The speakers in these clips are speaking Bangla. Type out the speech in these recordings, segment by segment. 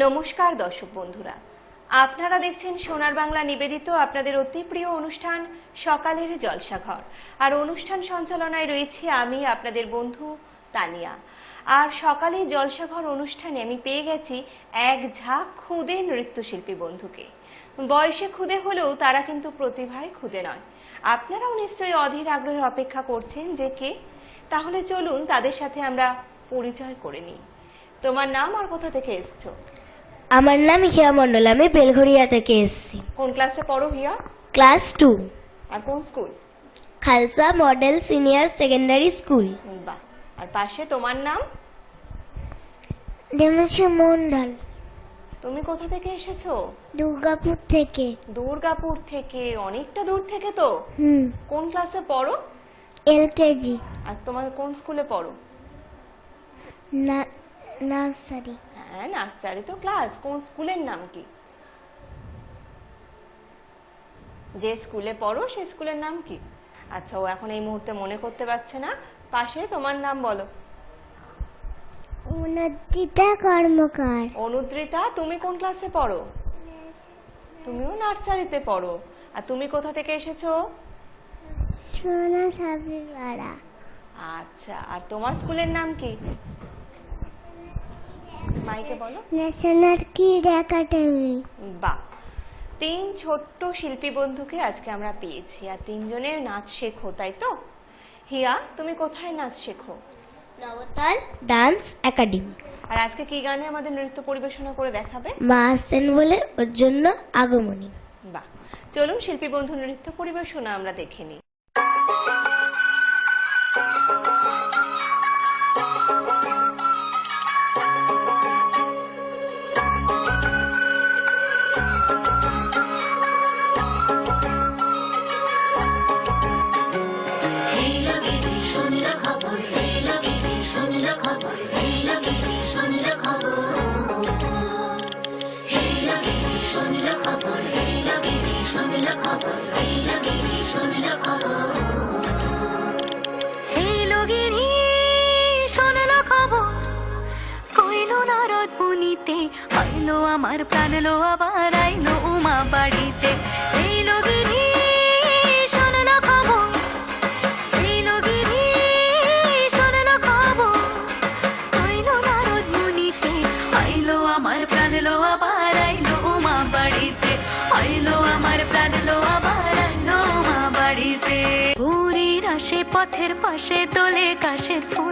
নমস্কার, দর্শক বন্ধুরা। আপনারা দেখছেন সোনার বাংলা নিবেদিত আপনাদের অতি প্রিয় অনুষ্ঠান সকালের জলসাঘর। আর অনুষ্ঠান সঞ্চালনায় রয়েছি আমি, আপনাদের বন্ধু তানিয়া। আর সকালে জলসাঘর অনুষ্ঠানে আমি পেয়ে গেছি এক ঝাঁক খুদে নৃত্যশিল্পী বন্ধুকে। বয়সে খুদে হলেও তারা কিন্তু প্রতিভায় খুদে নয়। আপনারাও নিশ্চয়ই অধীর আগ্রহে অপেক্ষা করছেন যে কে? তাহলে চলুন তাদের সাথে আমরা পরিচয় করে নিই। তোমার নাম আর কোথা থেকে এসছো? আমার নাম হিয়া মণ্ডল আমি বেলঘরিয়া থেকে এসেছি। কোন ক্লাসে পড়ো হিয়া? Class two. আর কোন school Khalsa model senior secondary school. বাহ আর পাশে তোমার নাম? দেমেশা মণ্ডল। তুমি কোথা থেকে এসেছ? দুর্গাপুর থেকে। দুর্গাপুর থেকে অনেকটা দূর থেকে তো? হুম। কোন ক্লাসে পড়ো? এলকেজি আর তোমার কোন স্কুলে পড়ো? না নার্সারি। হ্যাঁ নার্সারি তো ক্লাস কোন স্কুলের নাম কি? যে স্কুলে পড়ো সেই স্কুলের নাম কি? আচ্ছা ও এখন এই মুহূর্তে মনে করতে পারছে না। পাশে তোমার নাম বলো। উন্নতিতা কর্মকার। অনুদ্রিতা তুমি কোন ক্লাসে পড়ো? তুমিও নার্সারিতে পড়ো। আর তুমি কোথা থেকে এসেছ? সোনা সাবিপাড়া আচ্ছা আর তোমার স্কুলের নাম কি? মাইকে বলো। ন্যাশনাল কিড একাডেমি বাহ। তিন ছোট্ট শিল্পী বন্ধুকে আজকে আমরা পেয়েছি আর তিনজনে নাচ শেখো তাই তো? হিয়া তুমি কোথায় নাচ শেখো? নবতাল ডান্স একাডেমি আর আজকে কি গানে আমাদের নৃত্য পরিবেশনা করে দেখাবে? মা আসছেন বলে ওর জন্য আগমনী। বাহ। চলুন শিল্পী বন্ধু নৃত্য পরিবেশনা আমরা দেখে নিই। নারদ আইলো আমার প্রাণ লো আবার আইলো উমা বাড়িতে। মুনিতে আইলো আমার প্রাণ লো আবার আইলো উমা বাড়িতে। আইলো আমার প্রাণ লো আবার আইলো উমা বাড়িতে। পুরীর আসে পথের পাশে তোলে কাশের ফুল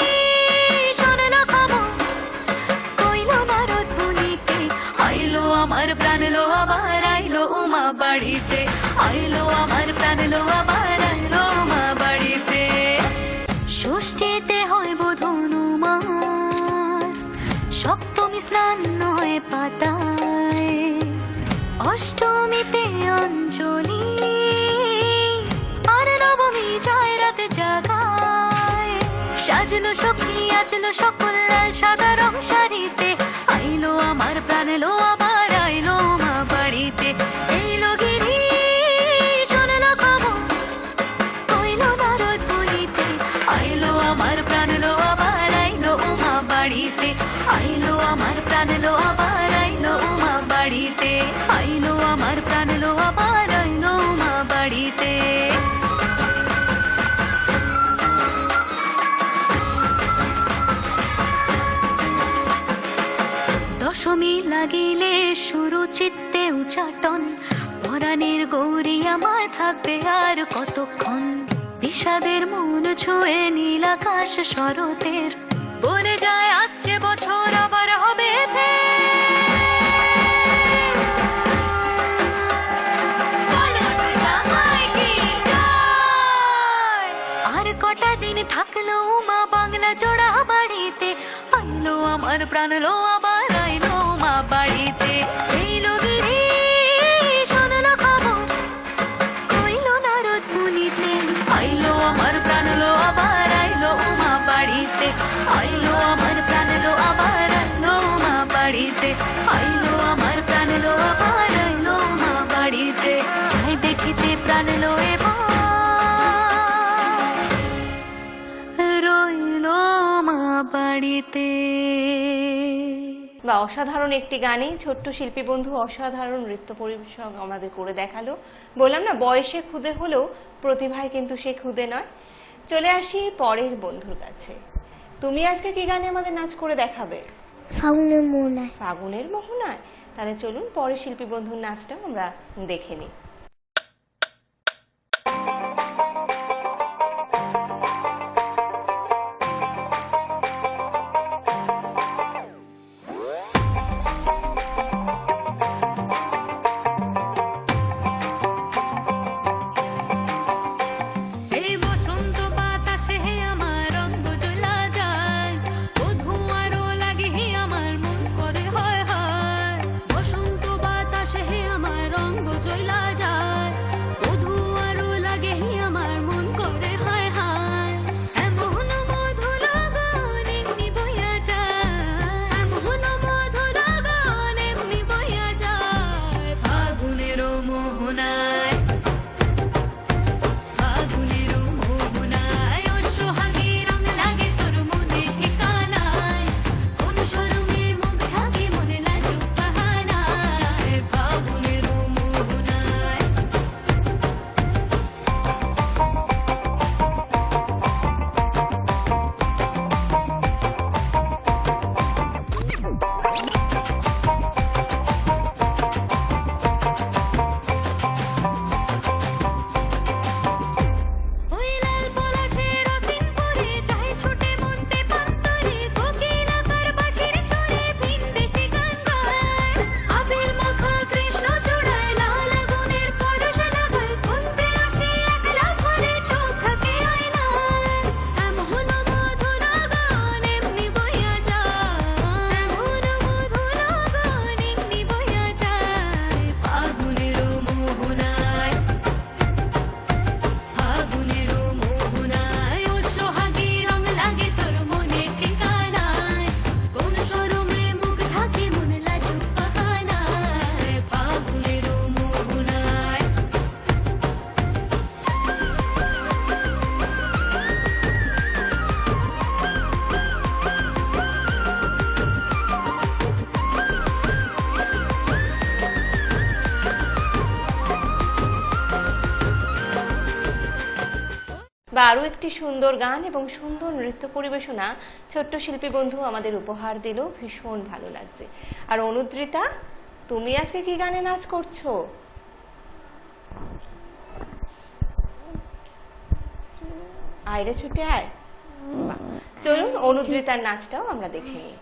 আবার আইলো উমা বাড়িতে। আইলো আমার প্রাণেলো, আবার আইলো উমা বাড়িতে। ষষ্ঠীতে হয় বোধনুমার সপ্তমী স্নান নয় পাতায়। অষ্টমীতে অঞ্জলি। আর নবমী জয় রাতে জাগায়। সাজলো সখী, আজলো সকল সাদা রং শাড়িতে। আইলো আমার প্রাণেলো, আবার আইলো বাড়িতে। এইলো গিরি শোনলো খবর লো, আবার আইলো উমা বাড়িতে। আইলো আমার প্রাণ লো, আবার আইলো উমা বাড়িতে। আইলো আমার প্রাণ লো, আবার চিত্তে পরাণের গৌরী আমার থাকবে আর কতক্ষণ? বিষাদের মন ছুঁয়ে নীল আকাশ শরতের। বলে যায়, আসছে বছর, আবার হবে আর কটা দিন থাকল মা বাংলা জোড়া বাড়িতে। আইলো আমার প্রাণ লো আবার আইলো মা বাড়িতে। বা অসাধারণ একটি গানে ছোট্ট শিল্পী বন্ধু অসাধারণ নৃত্য পরিবেশক আমাদের করে দেখাল। বললাম না, বয়সে খুদে হলেও প্রতিভায় কিন্তু সে খুদে নয়। চলে আসি পরের বন্ধুর কাছে। তুমি আজকে কি গানে আমাদের নাচ করে দেখাবে? ফাগুনের মোহনায়। ফাগুনের মোহনায়। তাহলে চলুন পরের শিল্পী বন্ধুর নাচটাও আমরা দেখে নিই। বা আরও একটি সুন্দর গান এবং সুন্দর নৃত্য পরিবেশনা ছোট্ট শিল্পী বন্ধু আমাদের উপহার দিল। ভীষণ ভালো লাগছে। আর অনুদ্রিতা, তুমি আজকে কি গানে নাচ করছ? আয়রে ছুটে আয়। চলুন, অনুদ্রিতার নাচটাও আমরা দেখে নিই।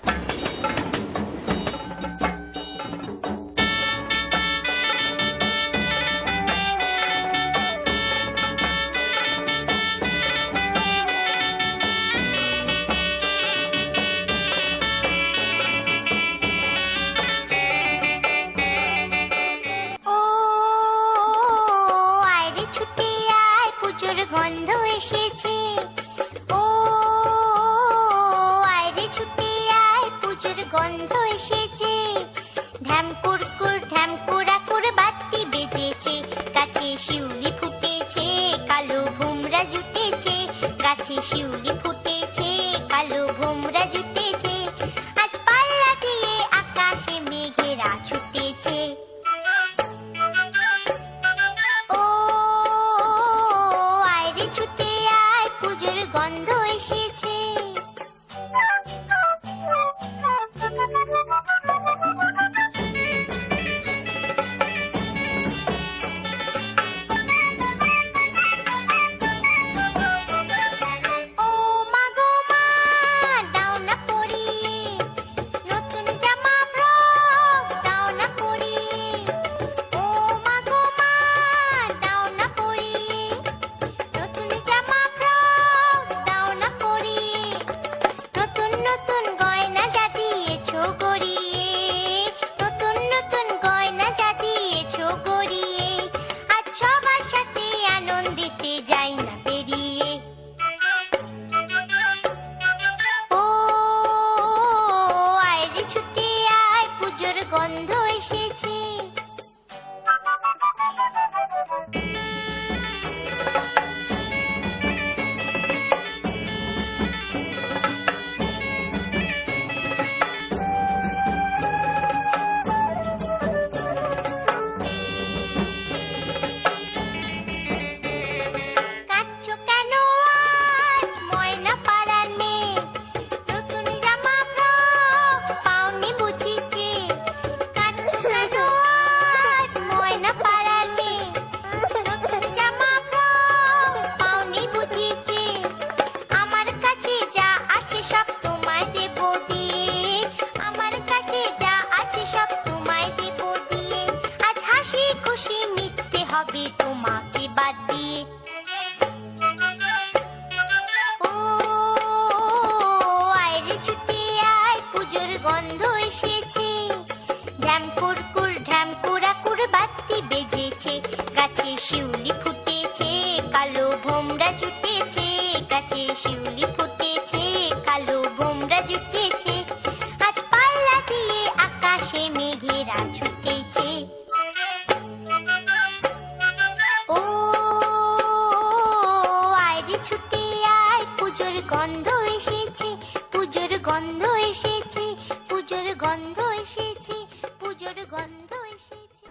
গন্ধ এসেছে পুজোর গন্ধ এসেছে পুজোর গন্ধ এসেছে পুজোর গন্ধ এসেছে।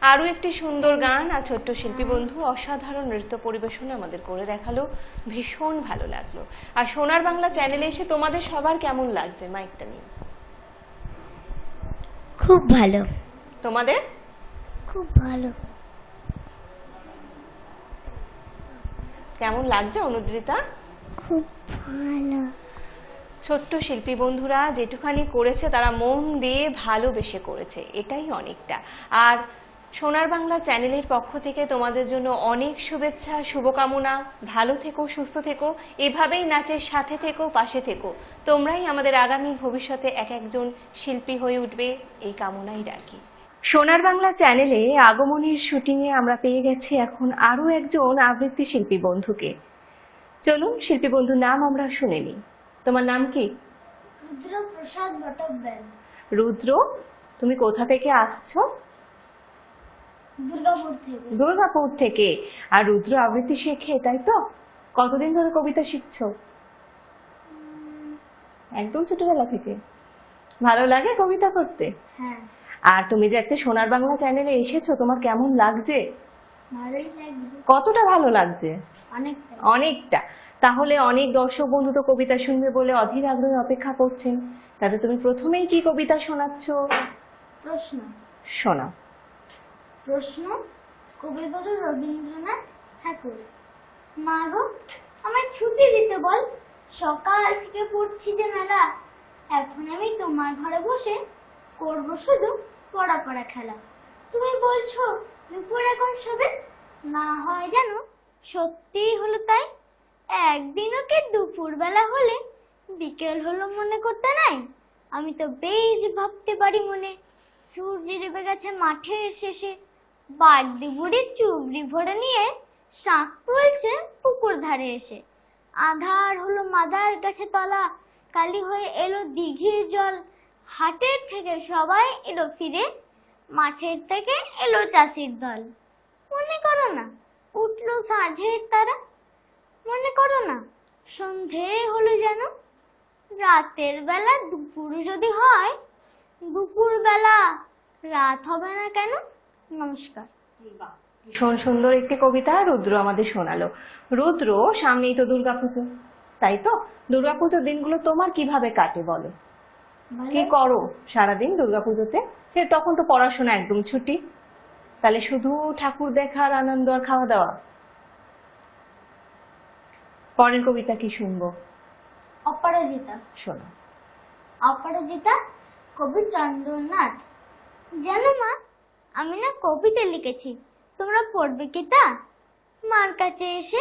আরও একটি সুন্দর গান আর ছোট্ট শিল্পী বন্ধু অসাধারণ নৃত্য পরিবেশন আমাদের করে দেখাল। ভীষণ ভালো লাগল। আর সোনার বাংলা চ্যানেলে এসে তোমাদের সবার কেমন লাগছে? মাইকটা নিয়ে। খুব ভালো। তোমাদের? খুব ভালো। কেমন লাগছে অনুদ্রিতা? খুব ভালো। ছোট্ট শিল্পী বন্ধুরা, যেটুখানি করেছে তারা মন দিয়ে ভালোবেসে করেছে, এটাই অনেকটা। আর সোনার বাংলা চ্যানেলের পক্ষ থেকে তোমাদের জন্য অনেক শুভেচ্ছা, শুভকামনা। ভালো থেকো, সুস্থ থেকো, এভাবেই নাচের সাথে থেকো, পাশে থেকো। তোমরাই আমাদের আগামী ভবিষ্যতে এক একজন শিল্পী হয়ে উঠবে, এই কামনাই রাখি। সোনার বাংলা চ্যানেলে আগমনের শুটিংয়ে আমরা পেয়ে গেছি এখন আরও একজন আবৃত্তি শিল্পী বন্ধুকে। চলুন শিল্পী বন্ধুর নাম আমরা শুনে নিই। তোমার নাম কি? রুদ্র প্রসাদ রুদ্র তুমি কোথা থেকে আসছো? দুর্গাপুর থেকে। দুর্গাপুর থেকে। আর রুদ্র আবৃত্তি শেখে তাই তো? কতদিন ধরে কবিতা শিখছো? একদম ছোটবেলা থেকে। ভালো লাগে কবিতা করতে হ্যাঁ। আর তুমি যে একটা সোনার বাংলা চ্যানেলে এসেছ তোমার কেমন লাগছে? কতটা ভালো লাগছে? অনেকটা। অনেকটা। তাহলে অনেক দর্শক বন্ধু তো কবিতা শুনবে বলে অধীর আগ্রহে অপেক্ষা করছেন। তাতে তুমি প্রথমেই কি কবিতা শোনাচ্ছ? প্রশ্ন। শোনাও প্রশ্ন কবিগুরু রবীন্দ্রনাথ ঠাকুর। মা গো আমায় ছুটি দিতে বল। সকাল থেকে পড়ছি যে মেলা। এখন আমি তোমার ঘরে বসে করব শুধু পড়া পড়া খেলা। তুমি বলছো দুপুর এখন শোবে না হয় জানো, সত্যিই হলো তাই। একদিনও কি দুপুরবেলা হলে বিকেল হলো মনে করতে নাই? আমি তো বেশ ভাবতে পারি মনে। সূর্য ডুবে গেছে মাঠের শেষে। বালদি বুড়ি চুবড়ি ভরে নিয়ে শাঁখ তুলছে পুকুর ধারে এসে। আধার হলো মাদার গাছে তলা, কালি হয়ে এলো দিঘির জল। হাটের থেকে সবাই এলো ফিরে। মাঠের থেকে এলো চাষির দল। মনে করো না, উঠল সাঁঝের তারা। মনে করো না, সন্ধে হলো যেন। রাতের বেলা দুপুর যদি হয়, দুপুর বেলা রাত হবে না কেন? নমস্কার। ভীষণ সুন্দর একটি কবিতা রুদ্র আমাদের শোনালো। রুদ্র, সামনেই তো দুর্গাপুজো। তাই তো? দুর্গাপুজোর দিনগুলো তোমার কীভাবে কাটে বলো? কি করো? সারাদিন দুর্গাপুজোতে? ফের তখন তো পড়াশোনা একদম ছুটি। তাহলে শুধু ঠাকুর দেখার আনন্দ আর খাওয়া দাওয়া পরের কবিতা কি শুনব? অপরাজিতা। শোনো। অপরাজিতা কবি চন্দ্রনাথ। জানো মা আমি না কবিতা লিখেছি। তোমরা পড়বে কি তা? মার কাছে এসে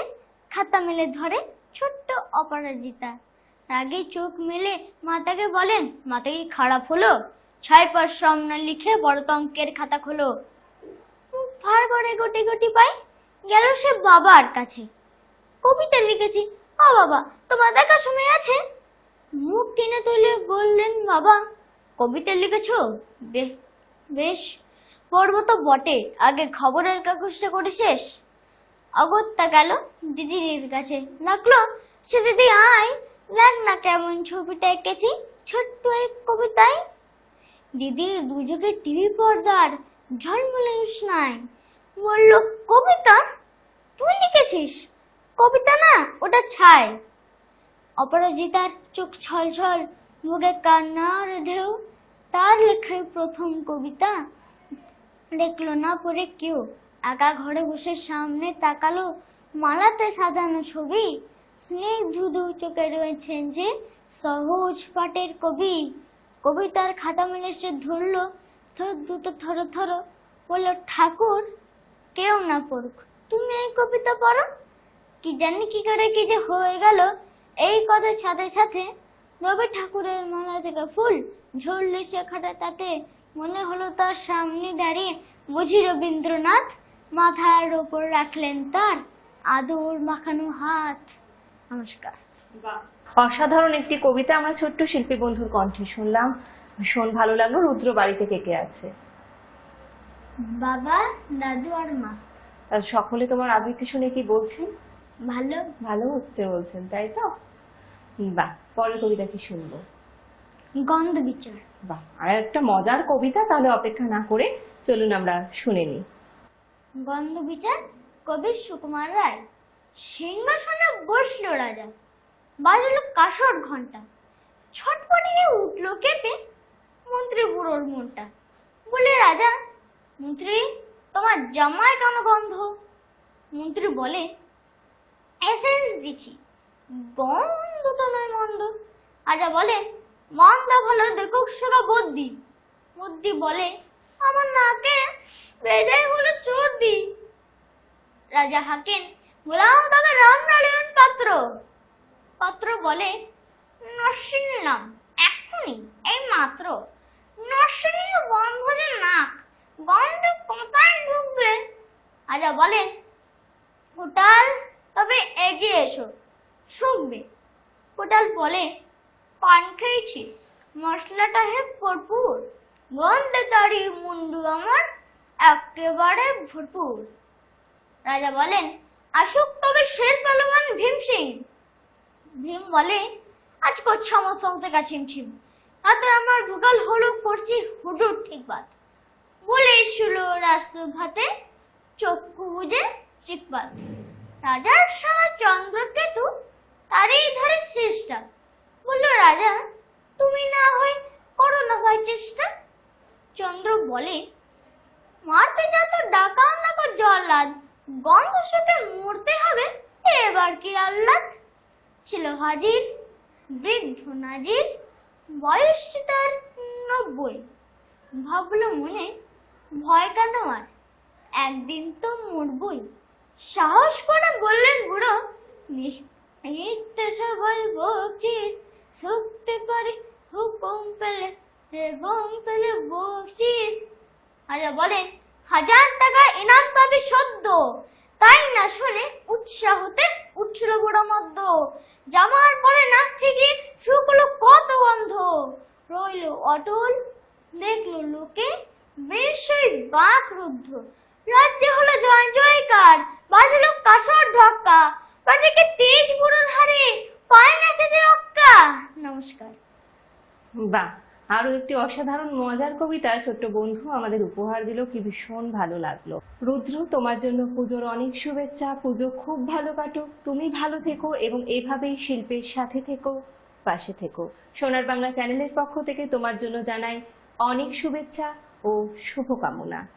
খাতা মেলে ধরে ছোট্ট অপরাজিতা। রাগে চোখ মেলে মাতাকে বলেন, মাতা কি খারাপ হলো? ছয় পাঁচ সামনে লিখে বড় অঙ্কের খাতা খোলো। ভার করে গোটি গোটি পাই গেল সে বাবার কাছে। কবিতা লিখেছি, ও বাবা, তোমার দেখা সময় আছে? মুখ টেনে তুলে বললেন, বাবা, কবিতা লিখেছ? বেশ, পড়ব তো বটে, আগে খবরের কাগজটা করে শেষ। অগত্যা গেল দিদির কাছে। লাগল সে দিদি আয় দেখ না কেমন ছবিটা এঁকেছি। ছোট্ট এক কবিতায়, দিদি দুযোগে টিভি পর্দার ঝলমলে নাই। বলল, কবিতা? তুই লিখেছিস? কবিতা না, ওটা ছাই। অপরাজিতার চোখ ছলছল মুখে কান্নার ঢেউ। তার লেখায় প্রথম কবিতা, দেখল না পরে কেউ। একা ঘরে বসে সামনে তাকালো মালাতে সাজানো ছবি। স্নেহ ধুধু চোখে রয়েছেন যে সহজ পাটের কবি। কবিতার খাতা মেলে সে ধরলো দুটো থর থর বলল, ঠাকুর, কেউ না পড়ুক। তুমি এই কবিতা পড়ো? কি জানি কি করে কি যে হয়ে গেল। এই কথার সাথে সাথে রবি ঠাকুরের মালা থেকে ফুল ঝরলে সে খাটা। তাতে মনে হলো তার সামনে দাঁড়িয়ে বুঝি রবীন্দ্রনাথ মাথার ওপর রাখলেন তার আদর মাখানো হাত। নমস্কার। অসাধারণ একটি কবিতা আমার ছোট্ট শিল্পী বন্ধুর কণ্ঠে শুনলাম। ভীষণ ভালো লাগল রুদ্র বাড়িতে কে কে আছে? বাবা দাদু আর মা। সকলে তোমার আবৃত্তি শুনে কি বলছেন? ভালো। ভালো হচ্ছে বলছেন তাই তো? বাহ পরের কবিতা কি শুনব? গন্ধ বিচার। বাহ আর একটা মজার কবিতা তাহলে অপেক্ষা না করে চলুন আমরা শুনে নিই। গন্ধ বিচার কবি সুকুমার রায়। সিংহাসনে বসল রাজা। বাজলো কাসর ঘণ্টা ছটপটিয়ে উঠল কেঁপে মন্ত্রী বুড়োর মনটা। বলে, রাজা, মন্ত্রী, তোমার জামায় কেন গন্ধ? মন্ত্রী বলে এসেন্স দিছি গন্ধ তো নয় মন্দ। রাজা বলে, মন্দ ভালো দেখুক সেটা বুদ্ধি। বুদ্ধি বলে, আমার নাকে বেজায় হলো সর্দি। রাজা হাকেন গোলাম তবে রাম নারায়ণ পাত্র। পাত্র বলে নাম। এক্ষুনি, এই মাত্র। নরসিংহ বনভোজের নাক, গন্ধ কোথায় ঢুকবে। রাজা বলে, কোটাল, তবে এগিয়ে এসো, শুকবে। কোটাল বলে, পান খেয়েছি, মশলাটা হে ভরপুর। গন্ধে দাড়ি মুন্ডু আমার একেবারে ভরপুর। রাজা বলেন আসুক তবে শের পালোয়ান ভীম সিং। ভীম বলে, আজ করছে আমার সংসার কাছে ছিম। রাতে আমার ভোকাল হলো করছি হুজুর ঠিক বাত। বলে শুলো রাসু ভাতে, চক্ষু বুঝে চিকবাত রাজার সারা চন্দ্রকেতু তারই ধরে শেষটা বলল, রাজা, তুমি না হয় করো না ভাই চেষ্টা? চন্দ্র বলে, মারতে যা তো ডাকাও না কো জল্লাদ গন্ধ মরতে হবে, এবার কি আহ্লাদ? ছিল হাজির, বৃদ্ধ নাজির, বয়স তার নব্বই। ভাবলো মনে, ভয় কেন আর? একদিন তো মরবই। সাহস করে বললেন, বুড়ো, নিত্যে সবাই বকছিস শুকতে পারে হুকুম পেলে এবং পেলে বকছিস আরে বলেন, হাজার টাকা ইনাম পাবে সদ্য তাই না শুনে উৎসাহতে উঠছিল বুড়ো মধ্য জামার পরে না ঠিকই শুকলো কত গন্ধ। রইল অটল, দেখল লোকে বেশই বাক রুদ্ধ। রাজ্যে হলো জয় জয়কার, বাজলো কাসর ঢক্কা পাটিকে তেজ বুড়োর হারে, পায় না সেতে অক্কা। নমস্কার। বাহ আরও একটি অসাধারণ, মজার কবিতা, ছোট্ট বন্ধু, আমাদের উপহার দিল কি ভীষণ ভালো লাগল। রুদ্র, তোমার জন্য পুজোর অনেক শুভেচ্ছা, পুজো খুব ভালো কাটুক, তুমি ভালো থেকো এবং এভাবেই শিল্পের সাথে থেকো, পাশে থেকো। সোনার বাংলা চ্যানেলের পক্ষ থেকে তোমার জন্য জানাই অনেক শুভেচ্ছা ও শুভকামনা।